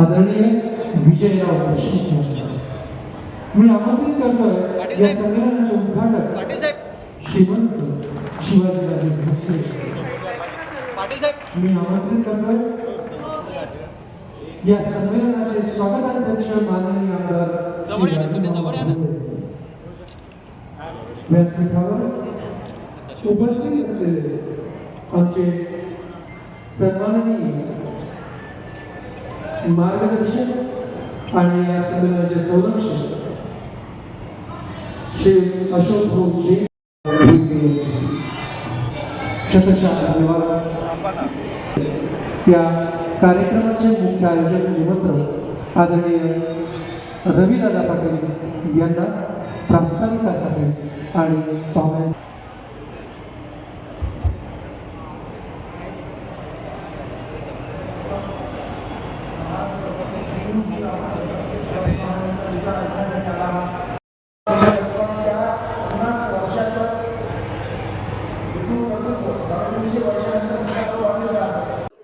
आदरणीय विजयराव मी आमंत्रित करतोय या संमेलनाचे उद्घाटक श्रीमंत शिवाजीराजे भोसले. मी आमंत्रित करतोय या संमेलनाचे स्वागताध्यक्ष माननीय आमदार. व्यासपीठावर उपस्थित असलेले आमचे सन्माननीय मार्गदर्शक आणि या संमेलनाचे संरक्षक श्री अशोक भाऊजी शतशः धन्यवाद या कार्यक्रमाचे मुख्य आयोजक निमंत्रण आदरणीय रवीदादा पाटील यांना प्रास्ताविकासाठी आणि पाहुण्या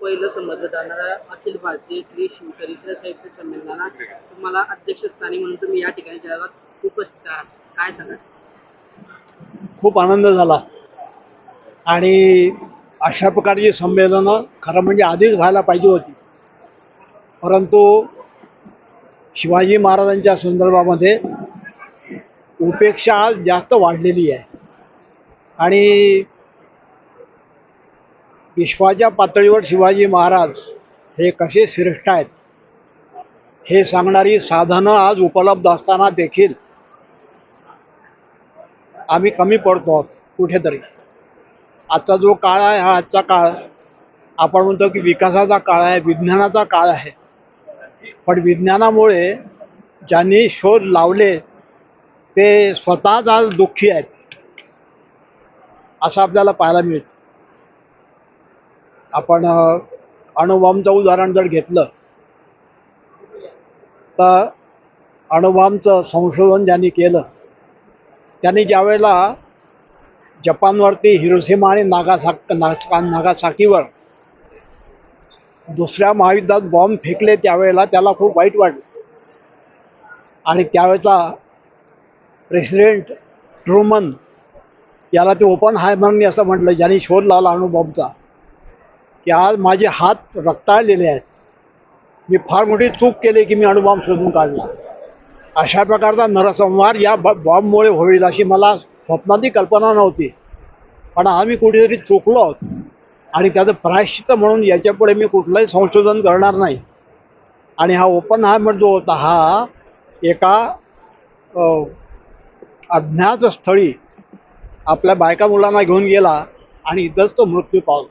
पहिलं समजलं जाणाऱ्या अखिल भारतीय श्री शिवचरित्र साहित्य संमेलनाला तुम्हाला अध्यक्षस्थानी म्हणून तुम्ही या ठिकाणी जगात उपस्थित आहात. काय सांगा खूप आनंद झाला. आणि अशा प्रकारची संमेलनं खरं म्हणजे आधीच व्हायला पाहिजे होती. परंतु शिवाजी महाराजांच्या संदर्भामध्ये उपेक्षा आज जास्त वाढलेली आहे. आणि विश्वाच्या पातळीवर शिवाजी महाराज हे कसे श्रेष्ठ आहेत हे सांगणारी साधनं आज उपलब्ध असताना देखील आम्ही कमी पडतो आहोत कुठेतरी. आजचा जो काळ आहे हा आजचा काळ आपण म्हणतो की विकासाचा काळ आहे विज्ञानाचा काळ आहे. पण विज्ञानामुळे ज्यांनी शोध लावले ते स्वतःच आज दुःखी आहेत. असं आपल्याला पाहायला मिळतं. आपण अणुबॉम्बचं उदाहरण जर घेतलं तर अणुबॉम्बचं संशोधन ज्यांनी केलं त्यांनी ज्यावेळेला जपानवरती हिरोसीमा आणि नागासाक नागा नागासाकीवर दुसऱ्या महायुद्धात बॉम्ब फेकले त्यावेळेला त्याला खूप वाईट वाटलं. आणि त्यावेळेचा प्रेसिडेंट ट्रुमन याला ते ओपन हायमरनी असं म्हटलं ज्यांनी शोध लावला अणुबॉम्बचा की आज माझे हात रक्ताळलेले आहेत. मी फार मोठी चूक केली की मी अणुबॉम्ब शोधून काढला. अशा प्रकारचा नरसंहार या ब बॉम्बमुळे होईल अशी मला स्वप्नातही कल्पना नव्हती. पण आम्ही कुठेतरी चुकलो आहोत. आणि त्याचं प्रायश्चित म्हणून याच्यापुढे मी कुठलंही संशोधन करणार नाही. आणि हा ओपन हार्मर जो होता हा एका अज्ञात स्थळी आपल्या बायका मुलांना घेऊन गेला आणि इथंच तो मृत्यू पावला.